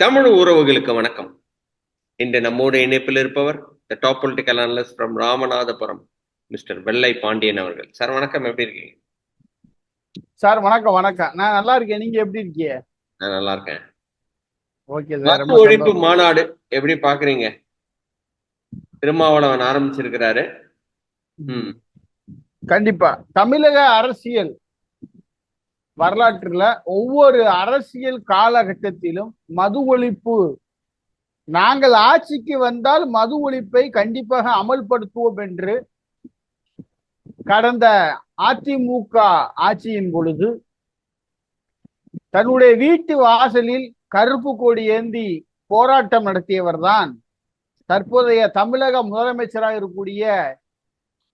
தமிழ் உறவுகளுக்கு வணக்கம். இன்று நம்மோடு இணைப்பில் இருப்பவர் the top political analyst from Ramanathapuram mister Vellai Pandian அவர்கள். சார் வணக்கம். எப்படி இருக்கீங்க? சார் வணக்கம் வணக்கம். நான் நல்லா இருக்கேன். நீங்க எப்படி இருக்கீங்க? நான் நல்லா இருக்கேன். ஓகே சார் ஒழிப்பு. மாநாடு எப்படி பாக்குறீங்க? திருமாவளவன் ஆரம்பிச்சிருக்கிறாரு. கண்டிப்பா. தமிழக அரசியல் வரலாற்றுல ஒவ்வொரு அரசியல் காலகட்டத்திலும் மது ஒழிப்பு. நாங்கள் ஆட்சிக்கு வந்தால் மது ஒழிப்பை கண்டிப்பாக அமல்படுத்துவோம் என்று கடந்த அதிமுக ஆட்சியின் பொழுது தன்னுடைய வீட்டு வாசலில் கருப்பு கொடி ஏந்தி போராட்டம் நடத்தியவர்தான் தற்போதைய தமிழக முதலமைச்சராக இருக்கக்கூடிய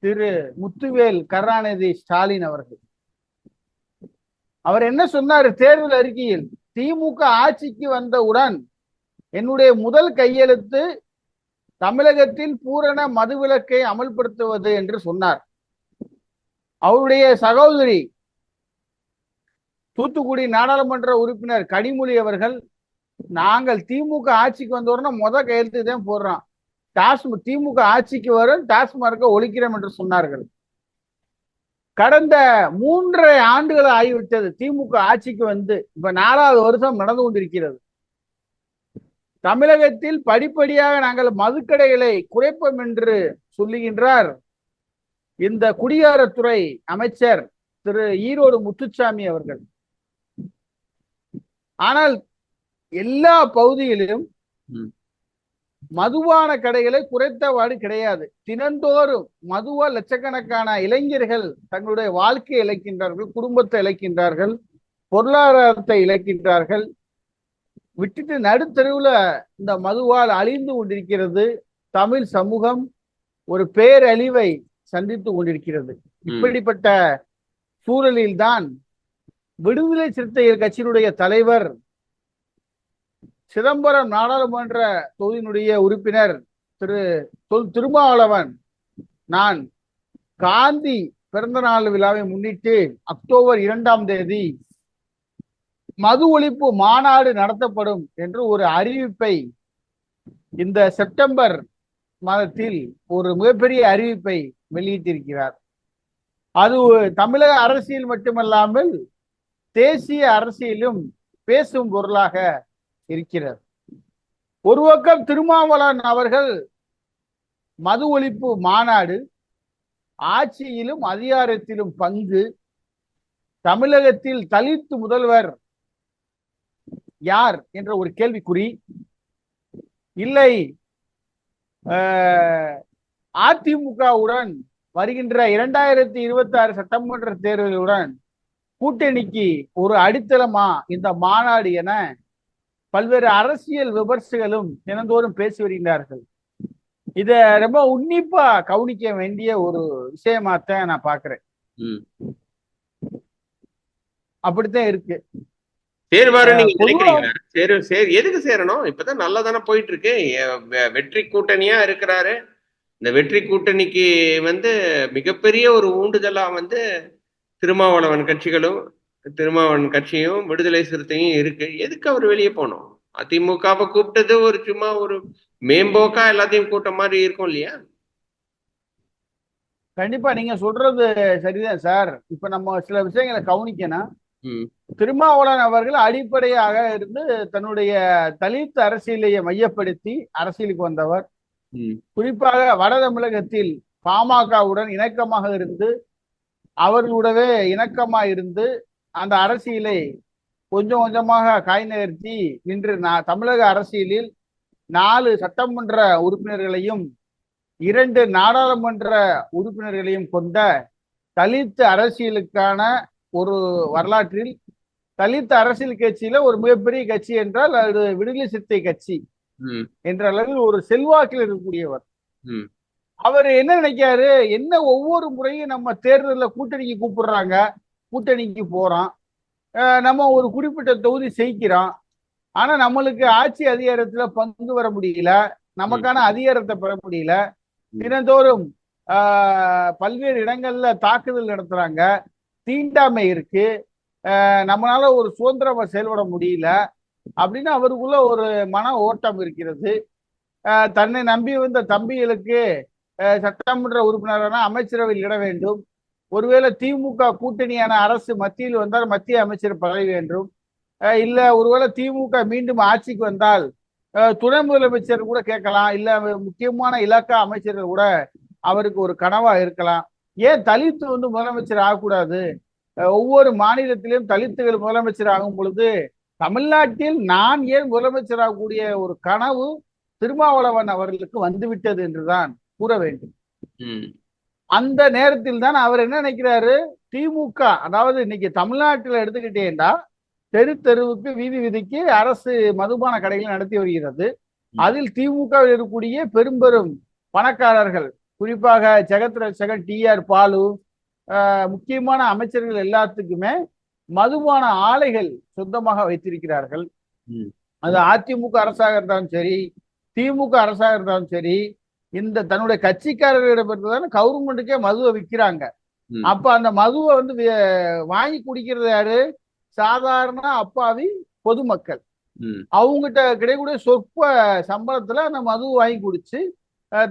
திரு முத்துவேல் கருணாநிதி ஸ்டாலின் அவர்கள். அவர் என்ன சொன்னார் தேர்தல் அறிக்கையில்? திமுக ஆட்சிக்கு வந்தவுடன் என்னுடைய முதல் கையெழுத்து தமிழகத்தில் பூரண மதுவிலக்கை அமல்படுத்துவது என்று சொன்னார். அவருடைய சகோதரி தூத்துக்குடி நாடாளுமன்ற உறுப்பினர் கனிமொழி அவர்கள் நாங்கள் திமுக ஆட்சிக்கு வந்தோடனே முத கையெழுத்து தான் போடுறோம். டாஸ்மாக் திமுக ஆட்சிக்கு வரும் டாஸ்மார்க்கை ஒழிக்கிறோம் என்று சொன்னார்கள். கடந்த மூன்றரை ஆண்டுகள் ஆகிவிட்டது. திமுக ஆட்சிக்கு வந்து இப்ப நாலாவது வருஷம் நடந்து கொண்டிருக்கிறது. தமிழகத்தில் படிப்படியாக நாங்கள் மதுக்கடைகளை குறைப்போம் என்று சொல்லுகின்றார் இந்த குடியாரத்துறை அமைச்சர் திரு ஈரோடு முத்துச்சாமி அவர்கள். ஆனால் எல்லா பகுதிகளிலும் ம். மதுபான கடைகளை குறைத்தவாறு கிடையாது. தினந்தோறும் மதுவா லட்சக்கணக்கான இளைஞர்கள் தங்களுடைய வாழ்க்கையை இழக்கின்றார்கள் குடும்பத்தை இழக்கின்றார்கள் பொருளாதாரத்தை இழக்கின்றார்கள். விட்டுட்டு நடுத்தருவுல இந்த மதுவால் அழிந்து கொண்டிருக்கிறது தமிழ் சமூகம் ஒரு பேரழிவை சந்தித்து கொண்டிருக்கிறது. இப்படிப்பட்ட சூழலில்தான் விடுதலை சிறுத்தைகள் கட்சியினுடைய தலைவர் சிதம்பரம் நாடாளுமன்ற தொகுதியினுடைய உறுப்பினர் திரு தொல் திருமாவளவன் நான் காந்தி பிறந்தநாள் விழாவை முன்னிட்டு அக்டோபர் இரண்டாம் தேதி மது ஒழிப்பு மாநாடு நடத்தப்படும் என்று ஒரு அறிவிப்பை இந்த செப்டம்பர் மாதத்தில் ஒரு மிகப்பெரிய அறிவிப்பை வெளியிட்டிருக்கிறார். அது தமிழக அரசியல் மட்டுமல்லாமல் தேசிய அரசியலும் பேசும் பொருளாக இருக்கிறது. ஒரு பக்கம் திருமாவளவன் அவர்கள் மது ஒழிப்பு மாநாடு ஆட்சியிலும் அதிகாரத்திலும் பங்கு தமிழகத்தில் தலித்து முதல்வர் யார் என்ற ஒரு கேள்விக்குறி இல்லை அதிமுகவுடன் வருகின்ற இரண்டாயிரத்தி இருபத்தி ஆறு சட்டமன்ற தேர்தலுடன் கூட்டணிக்கு ஒரு அடித்தளமா இந்த மாநாடு என பல்வேறு அரசியல் விமர்சகர்களும் தினந்தோறும் பேசி வருகிறார்கள் இத ரொம்ப உன்னிப்பா கவனிக்க வேண்டிய ஒரு விஷயமாத்தான் நான் பாக்குறேன். அப்படித்தான் இருக்கு. சேர்வாரு நீங்க நினைக்கிறீங்களா? சேரு சேர் எதுக்கு சேரணும்? இப்பதான் நல்லா தானே போயிட்டு இருக்கு வெற்றி கூட்டணியா இருக்கிறாரு. இந்த வெற்றி கூட்டணிக்கு வந்து மிகப்பெரிய ஒரு ஊண்டுதலா வந்து திருமாவளவன் கட்சிகளும் திருமாவளவன் கட்சியும் விடுதலை சிறுத்தையும் இருக்கு. எதுக்கு அவர் வெளியே போகணும்? அதிமுகவை கூப்பிட்டது ஒரு சும்மா ஒரு மேம்போக்கா எல்லாத்தையும் கூட்ட மாதிரி இருக்கும் இல்லையா? கண்டிப்பா நீங்க சொல்றது சரிதான் சார். இப்ப நம்ம சில விஷயங்களை கவனிக்கணும். ம். திருமாவளவன் அவர்கள் அடிப்படையாக இருந்து தன்னுடைய தலித் அரசியலையை மையப்படுத்தி அரசியலுக்கு வந்தவர். குறிப்பாக வட தமிழகத்தில் பாமகவுடன் இணக்கமாக இருந்து அவர்களுடவே இணக்கமா இருந்து அந்த அரசியலை கொஞ்சம் கொஞ்சமாக காய் நகர்த்தி இன்று நான் தமிழக அரசியலில் நாலு சட்டமன்ற உறுப்பினர்களையும் இரண்டு நாடாளுமன்ற உறுப்பினர்களையும் கொண்ட தலித் அரசியலுக்கான ஒரு வரலாற்றில் தலித் அரசியல் கட்சியில ஒரு மிகப்பெரிய கட்சி என்றால் அது விடுதலை சிறுத்தை கட்சி என்ற அளவில் ஒரு செல்வாக்கில் இருக்கக்கூடியவர். அவர் என்ன நினைக்காரு என்ன ஒவ்வொரு முறையும் நம்ம தேர்தலில் கூட்டணிக்கு கூப்பிடுறாங்க? கூட்டணிக்கு போறோம் அஹ் நம்ம ஒரு குறிப்பிட்ட தொகுதி ஜெயிக்கிறோம் ஆனா நம்மளுக்கு ஆட்சி அதிகாரத்துல பங்கு வர முடியல. நமக்கான அதிகாரத்தை பெற முடியல. தினந்தோறும் பல்வேறு இடங்கள்ல தாக்குதல் நடத்துறாங்க. தீண்டாமை இருக்கு. நம்மளால ஒரு சுதந்திரமா செயல்பட முடியல. அப்படின்னு அவருக்குள்ள ஒரு மன ஓட்டம் இருக்கிறது. தன்னை நம்பி வந்த தம்பிகளுக்கு சட்டமன்ற உறுப்பினரான அமைச்சரவையில் இட வேண்டும். ஒருவேளை திமுக கூட்டணியான அரசு மத்தியில் வந்தால் மத்திய அமைச்சர் பதவி வேண்டும். இல்ல ஒருவேளை திமுக மீண்டும் ஆட்சிக்கு வந்தால் அஹ் துணை முதலமைச்சர் கூட கேட்கலாம். இல்ல முக்கியமான இலாக்கா அமைச்சர்கள் கூட அவருக்கு ஒரு கனவா இருக்கலாம். ஏன் தலித்து வந்து முதலமைச்சர் ஆகக்கூடாது? ஒவ்வொரு மாநிலத்திலும் தலித்துகள் முதலமைச்சர் ஆகும் பொழுது தமிழ்நாட்டில் நான் ஏன் முதலமைச்சர் ஆகக்கூடிய ஒரு கனவு திருமாவளவன் அவர்களுக்கு வந்துவிட்டது என்றுதான் கூற வேண்டும். அந்த நேரத்தில் தான் அவர் என்ன நினைக்கிறாரு? திமுக அதாவது இன்னைக்கு தமிழ்நாட்டில் எடுத்துக்கிட்டேன்டா தெரு தெருவுக்கு வீதி வீதிக்கு அரசு மதுபான கடைகளை நடத்தி வருகிறது. அதில் திமுக வில் இருக்கக்கூடிய பெரும்பெரும் பணக்காரர்கள் குறிப்பாக ஜெகத் ரட்சகன் டி ஆர் பாலு முக்கியமான அமைச்சர்கள் எல்லாத்துக்குமே மதுபான ஆலைகள் சொந்தமாக வைத்திருக்கிறார்கள். அது அதிமுக அரசாக இருந்தாலும் சரி திமுக அரசாக இருந்தாலும் சரி இந்த தன்னுடைய கட்சிக்காரர்களிடமிருந்து தானே கவர்மெண்ட்டுக்கே மதுவை விற்கிறாங்க. அப்ப அந்த மதுவை வந்து வாங்கி குடிக்கிறது யாரு? சாதாரண அப்பாவி பொதுமக்கள். அவங்ககிட்ட கிடைக்கக்கூடிய சொற்ப சம்பளத்துல அந்த மது வாங்கி குடிச்சு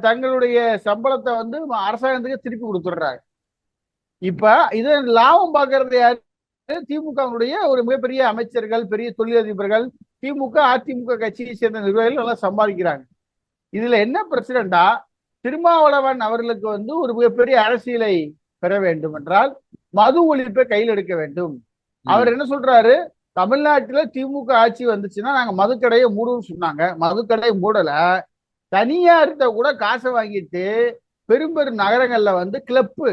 தங்களுடைய சம்பளத்தை வந்து அரசாங்கத்துக்கு திருப்பி கொடுத்துடுறாங்க. இப்ப இது லாபம் பார்க்கறது யாரு? திமுகவுடைய ஒரு மிகப்பெரிய அமைச்சர்கள் பெரிய தொழிலதிபர்கள் திமுக அதிமுக கட்சியை சேர்ந்த நிர்வாகிகள் நல்லா சம்பாதிக்கிறாங்க. இதுல என்ன பிரச்சனைடா திருமாவளவன் அவர்களுக்கு வந்து ஒரு மிகப்பெரிய அரசியலை பெற வேண்டும் என்றால் மது ஒழிப்பை கையில் எடுக்க வேண்டும். அவர் என்ன சொல்றாரு? தமிழ்நாட்டுல திமுக ஆட்சி வந்துச்சுன்னா நாங்க மதுக்கடையை மூடுவோம்னு சொன்னாங்க. மதுக்கடையை மூடல. தனியார்கிட்ட கூட காசை வாங்கிட்டு பெரும் பெரும் நகரங்கள்ல வந்து கிளப்பு.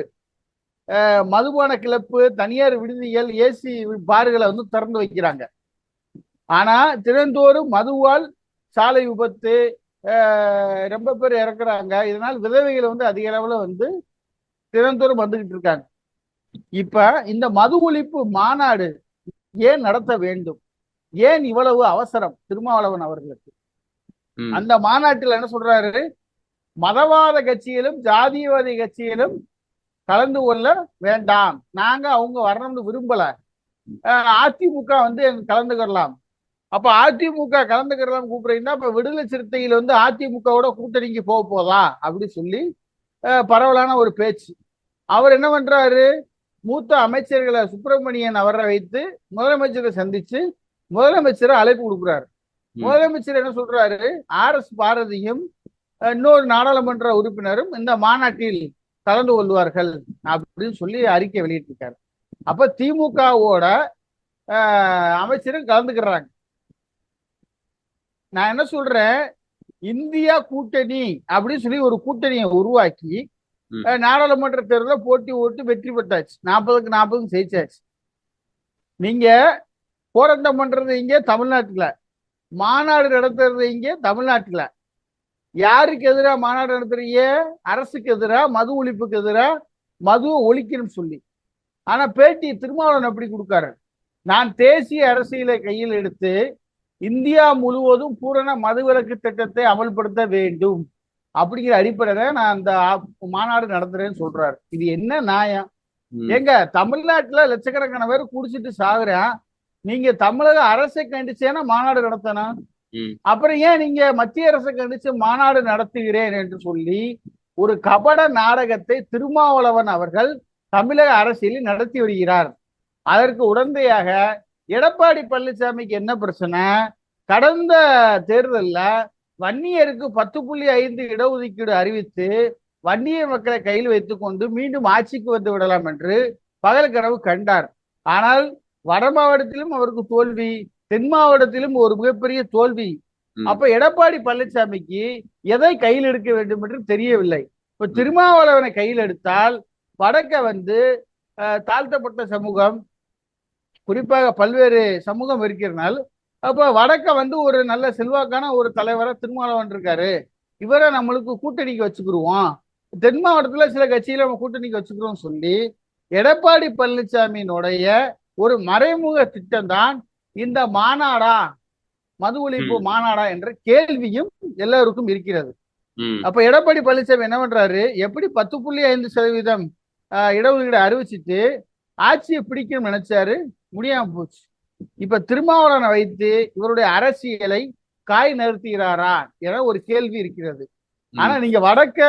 மதுபான கிளப்பு தனியார் விடுதிகள் ஏசி பார்களை வந்து திறந்து வைக்கிறாங்க. ஆனா தினந்தோறும் மதுவால் சாலை விபத்து ரொம்ப பேர் இறக்குறாங்க. இதனால் விதவைகள் வந்து அதிக அளவுல வந்து தினந்தோறும் வந்துகிட்டு இருக்காங்க. இப்ப இந்த மது ஒழிப்பு மாநாடு ஏன் நடத்த வேண்டும்? ஏன் இவ்வளவு அவசரம்? திருமாவளவன் அவர்களுக்கு. அந்த மாநாட்டில் என்ன சொல்றாரு? மதவாத கட்சியிலும் ஜாதியவாதி கட்சியிலும் கலந்து கொள்ள வேண்டாம். நாங்க அவங்க வரணும்னு விரும்பல. அதிமுக வந்து எங்க கலந்துக்கலாம் அப்ப அதிமுக கலந்துக்கிறலாம் கூப்பிடுறீங்கன்னா இப்ப விடுதலை சிறுத்தைகள் வந்து அதிமுகவோட கூட்டணிக்கு போக போதா? அப்படி சொல்லி பரவலான ஒரு பேச்சு. அவர் என்ன பண்றாரு? மூத்த அமைச்சர்களை சுப்பிரமணியன் அவரை வைத்து முதலமைச்சரை சந்திச்சு முதலமைச்சரை அழைப்பு கொடுக்குறாரு. முதலமைச்சர் என்ன சொல்றாரு? ஆர் எஸ் பாரதியும் இன்னொரு நாடாளுமன்ற உறுப்பினரும் இந்த மாநாட்டில் கலந்து கொள்வார்கள் அப்படின்னு சொல்லி அறிக்கை வெளியிட்டிருக்காரு. அப்ப திமுகவோட அமைச்சரும் கலந்துக்கிறாங்க. நான் என்ன சொல்றேன்? இந்தியா கூட்டணி அப்படின்னு சொல்லி ஒரு கூட்டணியை உருவாக்கி நாடாளுமன்ற தேர்தலில் போட்டி ஓட்டு வெற்றி பெற்றாச்சு. நாற்பதுக்கு நாற்பதும் ஜெயிச்சாச்சு. நீங்க போராட்டம் பண்றது இங்கே தமிழ்நாட்டுல. மாநாடு நடத்துறது இங்கே தமிழ்நாட்டுல. யாருக்கு எதிராக மாநாடு நடத்துறீங்க? அரசுக்கு எதிராக மது ஒழிப்புக்கு எதிராக மதுவை ஒழிக்கணும்னு சொல்லி. ஆனா பேட்டி திருமாவளவன் எப்படி கொடுக்காரு? நான் தேசிய அரசியலை கையில் எடுத்து இந்தியா முழுவதும் பூரண மதுவிலக்கு திட்டத்தை அமல்படுத்த வேண்டும். அப்படிங்கிற அடிப்படையில நான் அந்த மாநாடு நடத்துறேன்னு சொல்றாரு. இது என்ன நியாயம்? ம், ஏங்க தமிழ்நாட்டுல லட்சக்கணக்கான பேர் குடிச்சிட்டு சாகுறேன். நீங்க தமிழக அரசை கண்டிச்சேன்னா மாநாடு நடத்தணும். அப்புறம் ஏன் நீங்க மத்திய அரசை கண்டிச்சு மாநாடு நடத்துகிறேன் என்று சொல்லி ஒரு கபட நாடகத்தை திருமாவளவன் அவர்கள் தமிழக அரசியலில் நடத்தி வருகிறார். அதற்கு உடந்தையாக எடப்பாடி பழனிசாமிக்கு என்ன பிரச்சனை? கடந்த தேர்தல்ல வன்னியருக்கு பத்து புள்ளி ஐந்து இடஒதுக்கீடு அறிவித்து வன்னியர் மக்களை கையில் வைத்துக்கொண்டு மீண்டும் ஆட்சிக்கு வந்து விடலாம் என்று பகல் கனவு கண்டார். ஆனால் வட மாவட்டத்திலும் அவருக்கு தோல்வி தென் மாவட்டத்திலும் ஒரு மிகப்பெரிய தோல்வி. அப்ப எடப்பாடி பழனிசாமிக்கு எதை கையில் எடுக்க வேண்டும் என்று தெரியவில்லை. இப்ப திருமாவளவனை கையில் எடுத்தால் வடக்க வந்து தாழ்த்தப்பட்ட சமூகம் குறிப்பாக பல்வேறு சமூகம் இருக்கிறனால் அப்ப வடக்க வந்து ஒரு நல்ல செல்வாக்கான ஒரு தலைவரா திருமாவளவன் இருக்காரு இவரை நம்மளுக்கு கூட்டணிக்கு வச்சுக்கிருவோம். தென் மாவட்டத்துல சில கட்சியில நம்ம கூட்டணிக்கு வச்சுக்கிறோம் சொல்லி எடப்பாடி பழனிசாமியினுடைய ஒரு மறைமுக திட்டம் தான் இந்த மாநாடா மது ஒழிப்பு. மாநாடா என்ற கேள்வியும் எல்லாருக்கும் இருக்கிறது. அப்ப எடப்பாடி பழனிசாமி என்ன பண்றாரு? எப்படி பத்து புள்ளி ஐந்து சதவீதம் இடஒதுக்கீடு அறிவிச்சிட்டு ஆட்சியை பிடிக்கணும்னு நினைச்சாரு? முடியாம போச்சு. இப்ப திருமாவளவனை வைத்து இவருடைய அரசியலை காய் நிறுத்துகிறாரா என ஒரு கேள்வி இருக்கிறது. ஆனா நீங்க வடக்க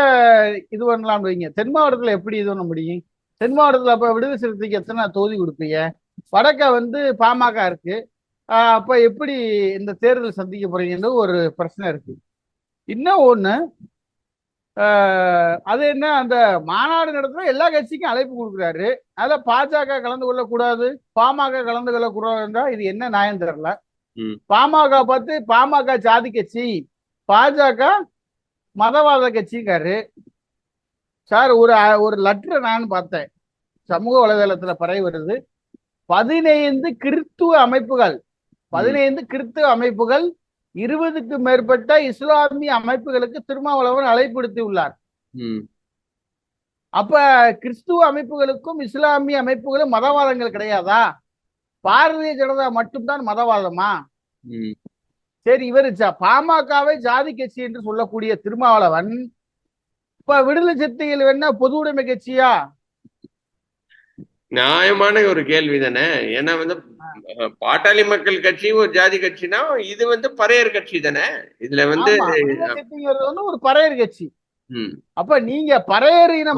இது பண்ணலாம் வைங்க. தென் மாவட்டத்துல எப்படி இது பண்ண முடியும்? தென் மாவட்டத்துல அப்ப விடுதலை சிறுத்தைக்கு எத்தனை தொகுதி கொடுப்பீங்க? வடக்க வந்து பாமக இருக்கு. ஆஹ் அப்ப எப்படி இந்த தேர்தல் சந்திக்க போறீங்கன்னு ஒரு பிரச்சனை இருக்கு. இன்னும் ஒண்ணு அது என்ன அந்த மாநாடு நடத்துற எல்லா கட்சிக்கும் அழைப்பு கொடுக்குறாரு. அதுல பாஜக கலந்து கொள்ளக்கூடாது பாமக கலந்து கொள்ளக்கூடாதுன்றா இது என்ன நியாயம் தெரியல. பாமக பார்த்து பாமக ஜாதி கட்சி பாஜக மதவாத கட்சிங்காரு. சார் ஒரு ஒரு லெட்டர் நான் பார்த்தேன். சமூக வலைதளத்துல பரவி வருது. பதினைந்து கிறித்துவ அமைப்புகள் பதினைந்து கிறித்துவ அமைப்புகள் இருபதுக்கு மேற்பட்ட இஸ்லாமிய அமைப்புகளுக்கு திருமாவளவன் அழைப்பு விடுத்து உள்ளார். அப்ப கிறிஸ்துவ அமைப்புகளுக்கும் இஸ்லாமிய அமைப்புகளும் மதவாதங்கள் கிடையாதா பாரதிய ஜனதா மட்டும்தான் மதவாதமா. சரி இவர் பாமகவை ஜாதி கட்சி என்று சொல்லக்கூடிய திருமாவளவன் இப்ப விடுதலை சிறுத்தைகள் வேணா பொது உடைமை கட்சியா நியாயமான ஒரு கேள்வி தானே? ஏன்னா வந்து பாட்டாளி மக்கள் கட்சி ஒரு ஜாதி கட்சினா இது வந்து பறையர் கட்சி தானே? இதுல வந்து ஒரு பறையர் கட்சி. அப்ப நீங்க பறையர் இன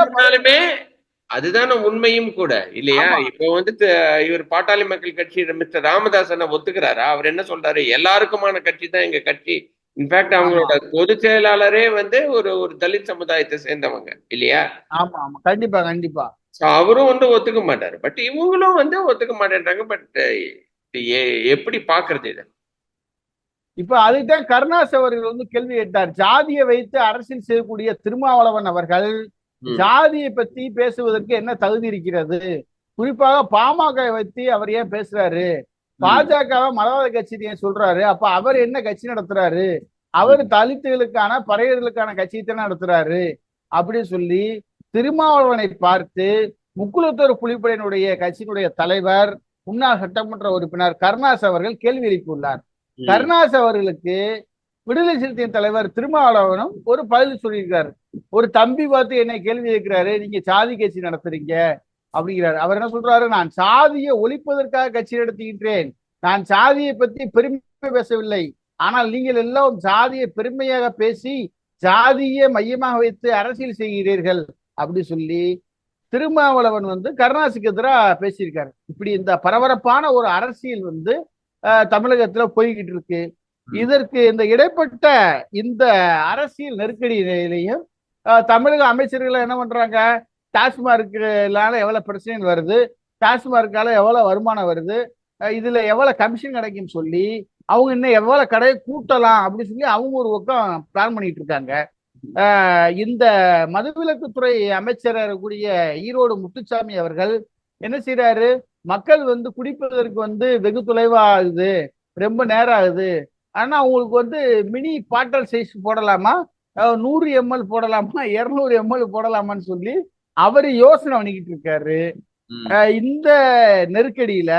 சொன்னாலுமே அதுதானே உண்மையும் கூட இல்லையா. இப்போ வந்து இவர் பாட்டாளி மக்கள் கட்சி மிஸ்டர் ராமதாசனை ஒத்துக்கிறாரா? அவர் என்ன சொல்றாரு? எல்லாருக்குமான கட்சி தான் எங்க கட்சி. இன்ஃபேக்ட் அவங்களோட பொதுச் செயலாளரே வந்து ஒரு ஒரு தலித் சமுதாயத்தை சேர்ந்தவங்க இல்லையா? ஆமா ஆமா. கண்டிப்பா கண்டிப்பா. So அவரும் வந்து ஒத்துக்க மாட்டாரு. பட் இவங்களும் வந்து ஒத்துக்க மாட்டேன்றாங்க. பட் எப்படி பாக்குறது இதை? இப்ப அதுதான் கருணாஸ் அவர்கள் வந்து கேள்வி கேட்டார். ஜாதியை வைத்து அரசியல் செய்யக்கூடிய திருமாவளவன் அவர்கள். ஜாதியை பத்தி பேசுவதற்கு என்ன தகுதி இருக்கிறது? குறிப்பாக பாமக வைத்து அவர் ஏன் பேசுறாரு? பாஜகவை மதவாத கட்சி ஏன் சொல்றாரு? அப்ப அவர் என்ன கட்சி நடத்துறாரு? அவர் தலித்துகளுக்கான பறையர்களுக்கான கட்சியை தானே நடத்துறாரு? அப்படின்னு சொல்லி திருமாவளவனை பார்த்து முக்குளத்தூர் புலிப்படையினுடைய கட்சியினுடைய தலைவர் முன்னாள் சட்டமன்ற உறுப்பினர் கருணாஸ் அவர்கள் கேள்வி எழுப்பியுள்ளார். கருணாஸ் அவர்களுக்கு விடுதலை சிறுத்தையின் தலைவர் திருமாவளவனும் ஒரு பதில் சொல்லியிருக்காரு. ஒரு தம்பி பார்த்து என்னை கேள்வி கேட்கிறாரு நீங்க சாதி கட்சி நடத்துறீங்க அப்படிங்கிறாரு. அவர் என்ன சொல்றாரு? நான் சாதியை ஒழிப்பதற்காக கட்சி நடத்துகின்றேன். நான் சாதியை பத்தி பெருமை பேசவில்லை. ஆனால் நீங்கள் எல்லாம் சாதியை பெருமையாக பேசி ஜாதியை மையமாக வைத்து அரசியல் செய்கிறீர்கள். அப்படி சொல்லி திருமாவளவன் வந்து கருணாசுக்கு எதிராக பேசியிருக்காரு. இப்படி இந்த பரபரப்பான ஒரு அரசியல் வந்து தமிழகத்துல போய்கிட்டு இருக்கு. இதற்கு இந்த இடைப்பட்ட இந்த அரசியல் நெருக்கடி நிலையிலையும் அஹ், தமிழக அமைச்சர்கள் என்ன பண்றாங்க? டாஸ்மார்க்னால எவ்வளவு பிரச்சனை வருது? டாஸ்மார்க்கால எவ்வளவு வருமானம் வருது? இதுல எவ்வளவு கமிஷன் கிடைக்கும் சொல்லி அவங்க இன்னும் எவ்வளவு கடையை கூட்டலாம் அப்படின்னு சொல்லி அவங்க ஒரு பக்கம் பிளான் பண்ணிட்டு இருக்காங்க. இந்த மதுவிலக்குத்துறை அமைச்சர் இருக்கக்கூடிய ஈரோடு முத்துச்சாமி அவர்கள் என்ன செய்யறாரு மக்கள் வந்து குடிப்பதற்கு வந்து வெகு தொலைவா ஆகுது ரொம்ப நேரம் ஆகுது ஆனா அவங்களுக்கு வந்து மினி பாட்டல் சைஸ் போடலாமா? நூறு எம்எல் போடலாமா? இருநூறு எம்எல் போடலாமான்னு சொல்லி அவர் யோசனை பண்ணிக்கிட்டு இருக்காரு. இந்த நெருக்கடியில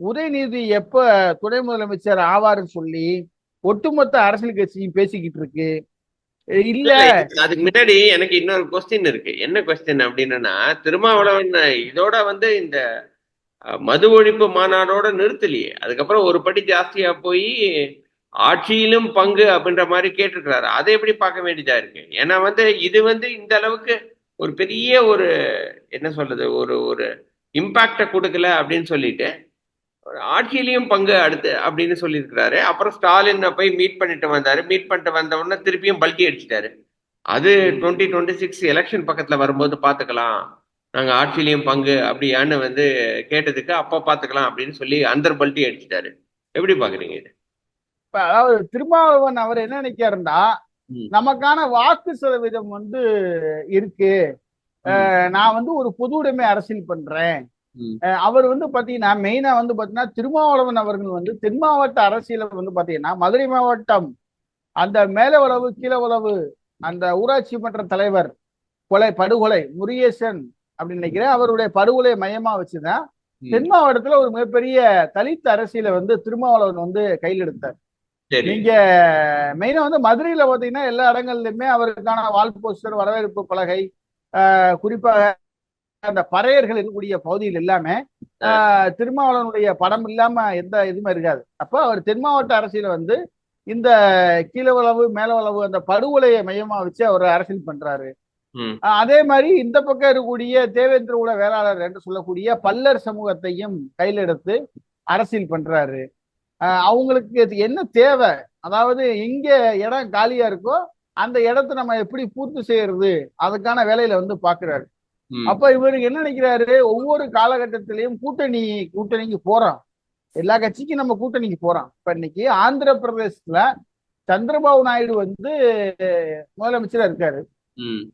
உதயநிதி எப்ப துணை முதலமைச்சர் ஆவாருன்னு சொல்லி ஒட்டுமொத்த அரசியல் கட்சியும் பேசிக்கிட்டு இருக்கு. இல்ல. அதுக்கு முன்னாடி எனக்கு இன்னொரு கொஸ்டின் இருக்கு. என்ன கொஸ்டின் அப்படின்னா திருமாவளவன் இதோட வந்து இந்த மது ஒழிப்பு மாநாடோட நிறுத்தலையே. அதுக்கப்புறம் ஒரு படி ஜாஸ்தியா போய் ஆட்சியிலும் பங்கு அப்படின்ற மாதிரி கேட்டிருக்கிறாரு. அதை எப்படி பார்க்க வேண்டியதா இருக்கு? ஏன்னா வந்து இது வந்து இந்த அளவுக்கு ஒரு பெரிய ஒரு என்ன சொல்றது ஒரு ஒரு இம்பாக்ட கொடுக்கல அப்படின்னு சொல்லிட்டு ஆட்சியிலையும் பங்கு அடுத்து அப்படின்னு சொல்லியிருக்கிறாரு. அப்புறம் ஸ்டாலின் போய் மீட் பண்ணிட்டு வந்தாரு. மீட் பண்ணிட்டு வந்த உடனே திருப்பியும் பல்ட்டி அடிச்சிட்டாரு. அது டுவெண்ட்டி டுவெண்ட்டி சிக்ஸ் எலெக்ஷன் பக்கத்துல வரும்போது பாத்துக்கலாம் நாங்க ஆட்சியிலையும் பங்கு அப்படியான்னு வந்து கேட்டதுக்கு அப்ப பாத்துக்கலாம் அப்படின்னு சொல்லி அந்த பல்ட்டி அடிச்சிட்டாரு. எப்படி பாக்குறீங்க இது? இப்ப அதாவது திருமாவளவன் அவர் என்ன நினைக்கிறாருன்னா. நமக்கான வாக்கு சதவீதம் வந்து இருக்கு. நான் வந்து ஒரு பொது உடைமை அரசியல் பண்றேன். அவர் வந்து பாத்தீங்கன்னா மெயினா வந்து பாத்தீங்கன்னா திருமாவளவன் அவர்கள் வந்து தென் மாவட்ட அரசியல வந்து பாத்தீங்கன்னா மதுரை மாவட்டம் அந்த மேல உளவு கீழ உளவு அந்த ஊராட்சி மன்ற தலைவர் கொலை படுகொலை முருகேசன் அப்படின்னு நினைக்கிறேன். அவருடைய படுகொலை மையமா வச்சுதான். தென் மாவட்டத்துல ஒரு மிகப்பெரிய தலித் அரசியலை வந்து திருமாவளவன் வந்து கையில் எடுத்தார். நீங்க மெயினா வந்து மதுரையில பாத்தீங்கன்னா எல்லா இடங்கள்லயுமே அவருக்கான வால் போஸ்டர் வரவேற்பு பலகை ஆஹ் குறிப்பாக அந்த பறையர்கள் இருக்கக்கூடிய பகுதியில் எல்லாமே ஆஹ், திருமாவளவனுடைய படம் இல்லாம எந்த இதுவுமே இருக்காது. அப்ப அவர் தென் மாவட்ட அரசியல வந்து இந்த கீழவளவு மேலவளவு அந்த படுகொலையை மையமா வச்சு அவர் அரசியல் பண்றாரு. அதே மாதிரி இந்த பக்கம் இருக்கக்கூடிய தேவேந்திர குல வேளாளர் என்று சொல்லக்கூடிய பல்லர் சமூகத்தையும் கையில் எடுத்து அரசியல் பண்றாரு. அவங்களுக்கு என்ன தேவை? அதாவது எங்க இடம் காலியா இருக்கோ அந்த இடத்த நம்ம எப்படி பூர்த்தி செய்யறது? அதுக்கான வேலையில வந்து பாக்குறாரு. அப்ப இவரு என்ன நினைக்கிறாரு? ஒவ்வொரு காலகட்டத்திலையும் கூட்டணி கூட்டணிக்கு போறோம் எல்லா கட்சிக்கும் நம்ம கூட்டணிக்கு போறோம் இப்ப இன்னைக்கு ஆந்திர பிரதேசத்துல சந்திரபாபு நாயுடு வந்து முதலமைச்சரா இருக்காரு.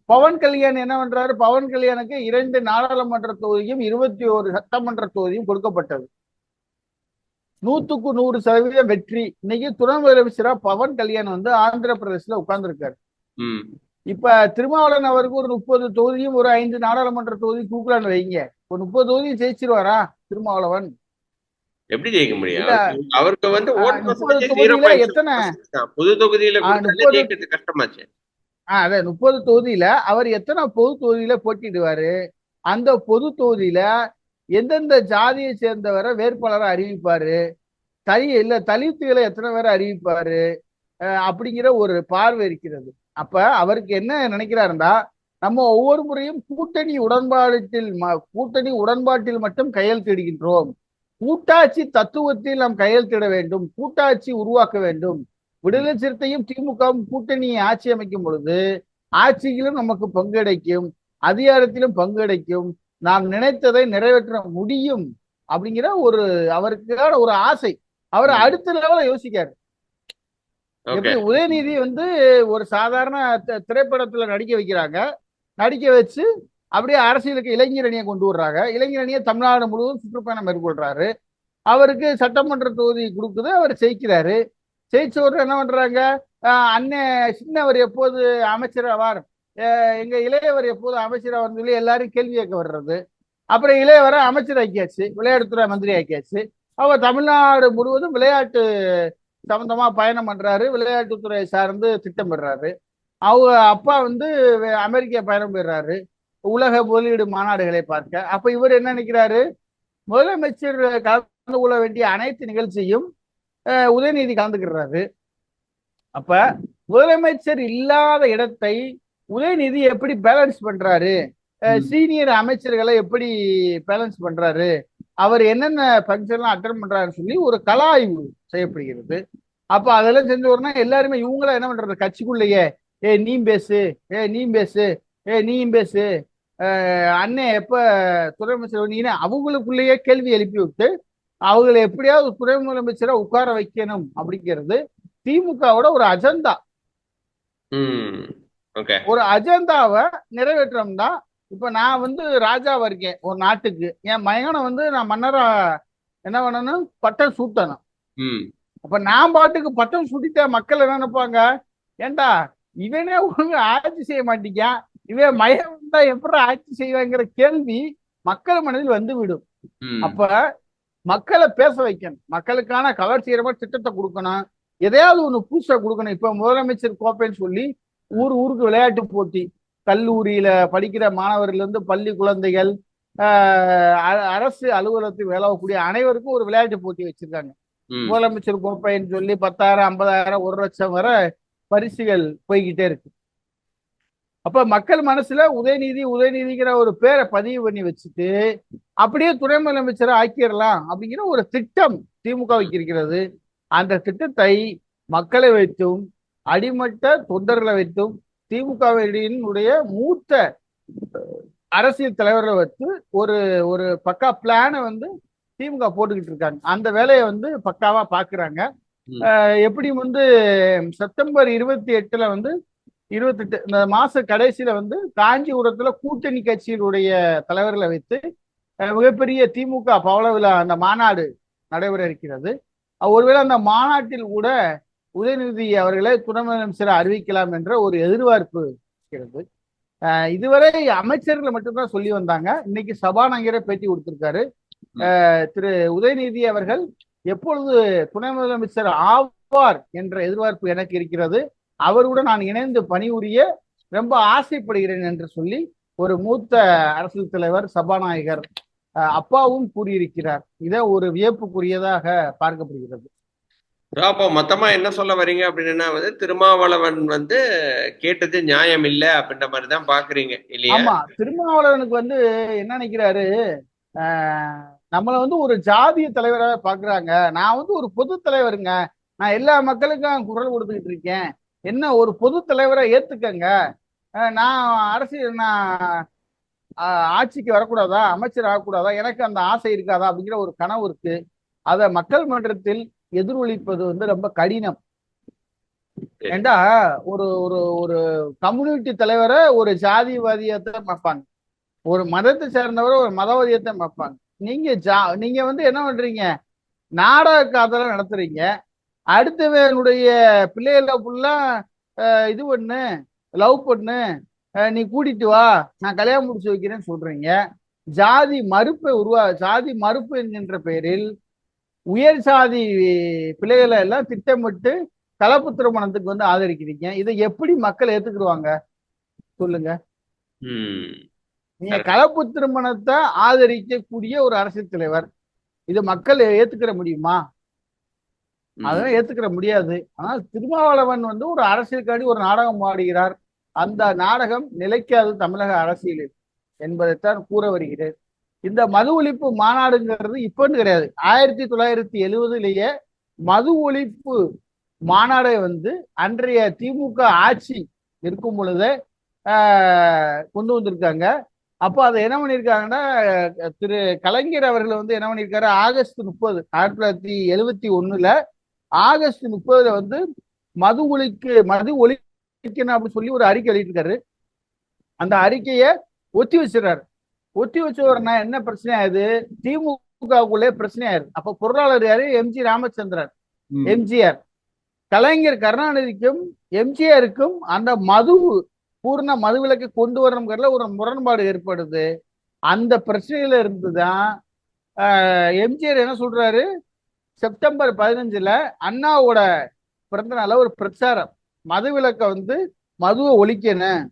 பவன் கல்யாண் என்ன பண்றாரு? பவன் கல்யாணுக்கு இரண்டு நாடாளுமன்ற தொகுதியும் இருபத்தி ஒரு சட்டமன்ற தொகுதியும் கொடுக்கப்பட்டது. நூத்துக்கு நூறு சதவீதம் வெற்றி. இன்னைக்கு துணை முதலமைச்சரா பவன் கல்யாண் வந்து ஆந்திர பிரதேசத்துல உட்கார்ந்துருக்காரு. ம். இப்ப திருமாவளவன் அவருக்கு ஒரு முப்பது தொகுதியும் ஒரு ஐந்து நாடாளுமன்ற தொகுதி தூக்கலான்னு வைங்க ஒரு முப்பது தொகுதியும் ஜெயிச்சிருவாரா திருமாவளவன்? எப்படி ஜெயிக்க முடியும்? அவருக்கு- வந்து எத்தனை? புது தொகுதியில கஷ்டமாச்சு. ஆஹ் அதே முப்பது தொகுதியில அவர் எத்தனை பொது தொகுதியில போட்டிடுவாரு அந்த பொது தொகுதியில எந்தெந்த ஜாதியை சேர்ந்தவரை வேட்பாளரை அறிவிப்பாரு? தலி இல்ல தலித்துகளை எத்தனை பேரை அறிவிப்பாரு? அப்படிங்கிற ஒரு பார்வை இருக்கிறது. அப்ப அவருக்கு என்ன நினைக்கிறாருன்னா நம்ம ஒவ்வொரு முறையும் கூட்டணி உடன்பாட்டில் கூட்டணி உடன்பாட்டில் மட்டும் கையெழுத்திடுகின்றோம் கூட்டாட்சி தத்துவத்தில் நாம் கையெழுத்திட வேண்டும் கூட்டாட்சி உருவாக்க வேண்டும். விடுதலை சிறுத்தையும் திமுகவும் கூட்டணி ஆட்சி அமைக்கும் பொழுது ஆட்சியிலும் நமக்கு பங்கு கிடைக்கும் அதிகாரத்திலும் பங்கு கிடைக்கும் நாம் நினைத்ததை நிறைவேற்ற முடியும் அப்படிங்கிற ஒரு அவருக்கான ஒரு ஆசை. அவர். அடுத்த லெவல யோசிக்காரு எப்படி உதயநிதி வந்து ஒரு சாதாரண திரைப்படத்துல நடிக்க வைக்கிறாங்க. நடிக்க வச்சு அப்படியே அரசியலுக்கு இளைஞரணியை கொண்டு வர்றாங்க. இளைஞரணியை தமிழ்நாடு முழுவதும் சுற்றுப்பயணம் மேற்கொள்றாரு. அவருக்கு சட்டமன்ற தொகுதி கொடுக்குது. அவர் ஜெயிக்கிறாரு. ஜெயிச்ச உடனே என்ன பண்றாங்க? அண்ணன் சின்னவர் எப்போது அமைச்சராவார் ஆஹ் எங்க இளையவர் எப்போது அமைச்சராவார் சொல்லி எல்லாரும் கேள்வி கேட்க வர்றது. அப்புறம் இளையவரை அமைச்சர் ஆக்கியாச்சு. விளையாட்டுத்துறை மந்திரி ஆக்கியாச்சு. அவர் தமிழ்நாடு முழுவதும் விளையாட்டு சம்பந்தமா பயணம் பண்றாரு விளையாட்டுத்துறை சார்ந்து திட்டமிடுறாரு அவங்க அப்பா வந்து அமெரிக்கா பயணம் போயிடுறாரு. உலக முதலீடு மாநாடுகளை பார்க்க. அப்ப இவர் என்ன நினைக்கிறாரு? முதலமைச்சர் கலந்து கொள்ள வேண்டிய அனைத்து நிகழ்ச்சியும் உதயநிதி கலந்துக்கிறாரு. அப்ப முதலமைச்சர் இல்லாத இடத்தை உதயநிதி எப்படி பேலன்ஸ் பண்றாரு. சீனியர் அமைச்சர்களை எப்படி பேலன்ஸ் பண்றாரு? அவர் என்னென்ன ஃபங்க்ஷன்லாம் அட்டன் பண்றாருன்னு சொல்லி ஒரு கலாய்வு செய்யப்படுகிறது. அப்ப அதெல்லாம் செஞ்ச உடனே எல்லாருமே இவங்கள என்ன பண்றது? கட்சிக்குள்ளேயே ஏ நீ பேசு ஏ நீ பேசு ஏ நீயும் பேசு அண்ணே எப்ப துணை முதலமைச்சர் நீனே அவங்களுக்குள்ளேயே கேள்வி எழுப்பி விட்டு அவங்களை எப்படியாவது துணை முதலமைச்சரை உட்கார வைக்கணும் அப்படிங்கிறது திமுகவோட ஒரு அஜெண்டா. ஒரு அஜெண்டாவை நிறைவேற்றோம்னா இப்ப நான் வந்து ராஜாவா இருக்கேன் ஒரு நாட்டுக்கு. என் மகனை வந்து நான் மன்னரா என்ன பண்ணணும் பட்டம் சூட்டணும். அப்ப நான் பாட்டுக்கு பட்டம் சுட்டிட்டா மக்கள் என்ன நினைப்பாங்க? ஏண்டா இவனே ஒழுங்கா ஆட்சி செய்ய மாட்டீங்க இவன் மயம் வந்தா எப்படி ஆட்சி செய்வாங்கிற கேள்வி மக்கள் மனதில் வந்து விடும். அப்ப மக்களை பேச வைக்கணும். மக்களுக்கான கவர்ச்சிகரமா திட்டத்தை கொடுக்கணும். எதையாவது ஒண்ணு புதுசா கொடுக்கணும். இப்ப முதலமைச்சர் கோப்பைன்னு சொல்லி ஊர் ஊருக்கு விளையாட்டு போட்டி. கல்லூரியில படிக்கிற மாணவர்கள் இருந்து பள்ளி குழந்தைகள் அரசு அலுவலகத்தில் வேலைக்கூடிய அனைவருக்கும் ஒரு விளையாட்டு போட்டி வச்சிருக்காங்க. முதலமைச்சர் கோப்பைன்னு சொல்லி பத்தாயிரம் ஐம்பதாயிரம் ஒரு லட்சம் வரை பரிசுகள் போய்கிட்டே இருக்கு. அப்ப மக்கள் மனசுல உதயநிதி உதயநிதிங்கிற ஒரு பேரை பதிவு பண்ணி வச்சுட்டு அப்படியே துணை முதலமைச்சரை ஆக்கிடலாம் அப்படிங்கிற ஒரு திட்டம் திமுக இருக்கிறது அந்த திட்டத்தை மக்களை வைத்தும் அடிமட்ட தொண்டர்களை வைத்தும் திமுகவினுடைய மூத்த அரசியல் தலைவர்களை வச்சு ஒரு ஒரு பக்கா பிளானை வந்து திமுக போட்டுக்கிட்டு இருக்காங்க. அந்த வேலையை வந்து பக்காவா பாக்குறாங்க. எப்படி வந்து செப்டம்பர் இருபத்தி எட்டுல வந்து இருபத்தெட்டு இந்த மாச கடைசியில வந்து காஞ்சிபுரத்துல கூட்டணி கட்சியினுடைய தலைவர்களை வைத்து மிகப்பெரிய திமுக பவள விழா அந்த மாநாடு நடைபெற இருக்கிறது. ஒருவேளை அந்த மாநாட்டில் கூட உதயநிதி அவர்களை துணை முதலமைச்சரை அறிவிக்கலாம் என்ற ஒரு எதிர்பார்ப்பு இருக்கிறது. இதுவரை அமைச்சர்கள் மட்டும்தான் சொல்லி வந்தாங்க. இன்னைக்கு சபாநாயகரை பேட்டி கொடுத்திருக்காரு. திரு உதயநிதி அவர்கள் எப்பொழுது துணை முதலமைச்சர் ஆவார் என்ற எதிர்பார்ப்பு எனக்கு இருக்கிறது. அவருடன் நான் இணைந்து பணிபுரிய ரொம்ப ஆசைப்படுகிறேன் என்று சொல்லி ஒரு மூத்த அரசியல் தலைவர் சபாநாயகர் அப்பாவும் கூறியிருக்கிறார். இதை ஒரு வியப்புக்குரியதாக பார்க்கப்படுகிறது. அப்போ மொத்தமா என்ன சொல்ல வரீங்க அப்படின்னா வந்து திருமாவளவன் வந்து கேட்டது நியாயம் இல்ல அப்படின்ற மாதிரி தான் பாக்குறீங்க இல்லையா? திருமாவளவனுக்கு வந்து என்ன நினைக்கிறாரு? ஆஹ், நம்மள வந்து ஒரு ஜாதிய தலைவராக பாக்குறாங்க. நான் வந்து ஒரு பொது தலைவருங்க. நான் எல்லா மக்களுக்கும் குரல் கொடுத்துக்கிட்டு இருக்கேன். என்ன ஒரு பொது தலைவரை ஏத்துக்கங்க? நான் அரசியல் நான் ஆட்சிக்கு வரக்கூடாதா? அமைச்சர் ஆகக்கூடாதா? எனக்கு அந்த ஆசை இருக்காதா? அப்படிங்கிற ஒரு கனவு இருக்கு. அதை மக்கள் மன்றத்தில் எதிரொலிப்பது வந்து ரொம்ப கடினம். ஏண்டா ஒரு ஒரு ஒரு கம்யூனிட்டி தலைவரை ஒரு ஜாதிவாதியத்தை பார்ப்பாங்க ஒரு மதத்தை சேர்ந்தவரை ஒரு மதவாதியத்தை பார்ப்பாங்க நீங்க ஜா நீங்க வந்து என்ன பண்றீங்க? நாடக காதலை நடத்துறீங்க. அடுத்தவனுடைய பிள்ளைகளை ஃபுல்லா இது பண்ணு லவ் பண்ணு நீ கூட்டிட்டு வா நான் கல்யாணம் முடிச்சு வைக்கிறேன்னு சொல்றீங்க. ஜாதி மறுப்பை உருவா ஜாதி மறுப்பு என்கின்ற பெயரில் உயர் சாதி பிள்ளைகளை எல்லாம் திட்டமிட்டு கலப்பு திருமணத்துக்கு வந்து ஆதரிக்கிறீங்க. இதை எப்படி மக்கள் ஏத்துக்குருவாங்க சொல்லுங்க. நீங்க கலப்பு திருமணத்தை ஆதரிக்கக்கூடிய ஒரு அரசியல் தலைவர் இது மக்கள் ஏத்துக்கிற முடியுமா. அதெல்லாம் ஏத்துக்கிற முடியாது. ஆனால் திருமாவளவன் வந்து ஒரு அரசியலுக்காண்டி ஒரு நாடகம் ஆடுகிறார். அந்த நாடகம் நிலைக்காது தமிழக அரசியலில் என்பதைத்தான் கூற வருகிறேன். இந்த மது ஒழிப்பு மாநாடுங்கிறது இப்பன்னு கிடையாது. ஆயிரத்தி தொள்ளாயிரத்தி எழுவதுலேயே மது ஒழிப்பு மாநாடை வந்து அன்றைய திமுக ஆட்சி இருக்கும் பொழுதே ஆஹ், கொண்டு வந்திருக்காங்க. அப்போ அதை என்ன பண்ணியிருக்காங்கன்னா திரு கலைஞர் அவர்கள் வந்து என்ன பண்ணியிருக்காரு ஆகஸ்ட் முப்பது ஆயிரத்தி தொள்ளாயிரத்தி எழுவத்தி ஒண்ணுல ஆகஸ்ட் முப்பதுல வந்து மது ஒழிக்கு மது ஒழிக்கணும் அப்படின்னு சொல்லி ஒரு அறிக்கை வெளியிட்டிருக்காரு. அந்த அறிக்கையை ஒத்தி வச்சிடறாரு. ஒத்தி வச்ச உடனே என்ன பிரச்சனை ஆகுது? திமுகவுக்குள்ளே பிரச்சனை ஆயிருது அப்ப பொருளாளர் யாரு? எம்ஜி ராமச்சந்திரன். எம்ஜிஆர் கலைஞர் கருணாநிதிக்கும் எம்ஜிஆருக்கும் அந்த மது பூர்ண மதுவிலக்கை கொண்டு வரணுங்கிறதுல ஒரு முரண்பாடு ஏற்படுது. அந்த பிரச்சனையில இருந்துதான் எம்ஜிஆர் என்ன சொல்றாரு? செப்டம்பர் பதினஞ்சுல அண்ணாவோட பிறந்த நாள ஒரு பிரச்சாரம். மதுவிலக்கை வந்து மதுவை ஒழிக்கணும்.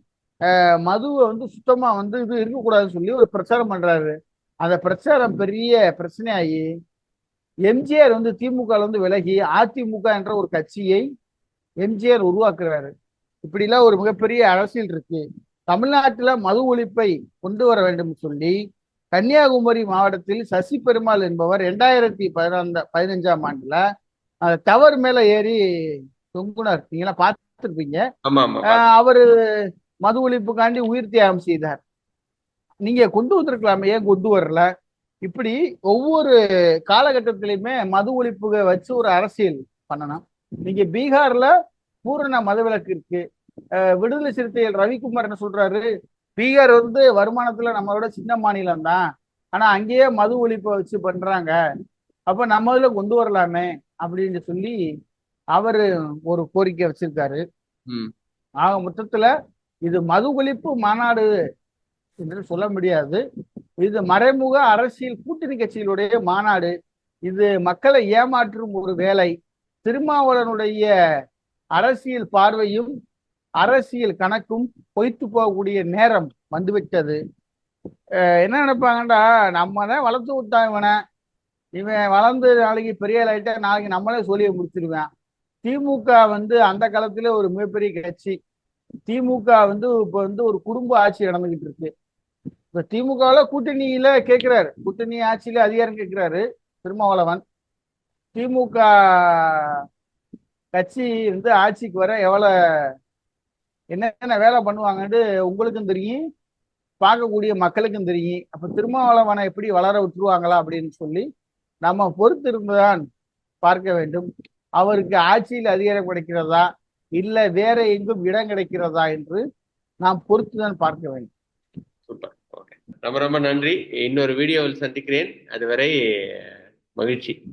மதுவை வந்து சுத்தமா வந்து இது இருக்கக்கூடாதுன்னு சொல்லி ஒரு பிரச்சாரம் பண்றாரு. அந்த பிரச்சாரம் பெரிய பிரச்சனையாகி எம்ஜிஆர் வந்து திமுக இருந்து விலகி அதிமுக என்ற ஒரு கட்சியை எம்ஜிஆர் உருவாக்குறாரு. இப்படிலாம் ஒரு மிகப்பெரிய அரசியல் இருக்கு. தமிழ்நாட்டுல மது ஒழிப்பை கொண்டு வர வேண்டும் சொல்லி கன்னியாகுமரி மாவட்டத்தில் சசி பெருமாள் என்பவர் ரெண்டாயிரத்தி பதினாந்த பதினஞ்சாம் ஆண்டுல அந்த டவர் மேல ஏறி தொங்குனார். நீங்களாம் பார்த்துருப்பீங்க. அவரு மது ஒழிப்புக்காண்டி உயிர் தியாகம் செய்தார். நீங்க கொண்டு வந்திருக்கலாமே ஏன் கொண்டு வரல? இப்படி ஒவ்வொரு காலகட்டத்திலையுமே மது ஒழிப்பு வச்சு ஒரு அரசியல் பண்ணணும் நீங்க பீகார்ல பூரண மதுவிலக்கு இருக்கு. விடுதலை சிறுத்தைகள் ரவிக்குமார் என்ன சொல்றாரு? பீகார் வந்து வருமானத்துல நம்மளோட சின்ன மாநிலம் தான் ஆனா அங்கேயே மது ஒழிப்பை வச்சு பண்றாங்க. அப்ப நம்ம இதுல கொண்டு வரலாமே அப்படின்னு சொல்லி அவரு ஒரு கோரிக்கை வச்சிருக்காரு. ஆக மொத்தத்துல இது மது ஒழிப்பு மாநாடு என்று சொல்ல முடியாது. இது மறைமுக அரசியல் கூட்டணி கட்சிகளுடைய மாநாடு. இது மக்களை ஏமாற்றும் ஒரு வேலை. திருமாவளனுடைய அரசியல் பார்வையும் அரசியல் கணக்கும் பொய்த்து போகக்கூடிய நேரம் வந்துவிட்டது. என்ன நினைப்பாங்கடா நம்ம தான் வளர்த்து விட்டான் இவனை. இவன் வளர்ந்து நாளைக்கு பெரிய ஆளாயிட்டா நாளைக்கு நம்மளே சொல்லியை முடிச்சிருவேன். திமுக வந்து அந்த காலத்துல ஒரு மிகப்பெரிய கட்சி. திமுக வந்து இப்ப வந்து ஒரு குடும்ப ஆட்சி நடந்துகிட்டு இருக்கு. இப்ப திமுகவுல கூட்டணியில கேட்கிறாரு கூட்டணி ஆட்சியில அதிகாரம் கேட்கிறாரு திருமாவளவன். திமுக கட்சி வந்து ஆட்சிக்கு வர எவ்வளவு என்னென்ன வேலை பண்ணுவாங்கன்னு உங்களுக்கும் தெரியும். பார்க்கக்கூடிய மக்களுக்கும் தெரியும். அப்ப திருமாவளவனை எப்படி வளர விட்டுருவாங்களா அப்படின்னு சொல்லி நம்ம பொறுத்திருந்துதான் பார்க்க வேண்டும். அவருக்கு ஆட்சியில் அதிகாரம் கிடைக்கிறதா? இல்ல வேற எங்கும் இடம் கிடைக்கிறதா என்று நாம் பொறுத்துதான் பார்க்க வேண்டும். சூப்பர். ஓகே ரொம்ப ரொம்ப நன்றி. இன்னொரு வீடியோவில் சந்திக்கிறேன். அதுவரை மகிழ்ச்சி.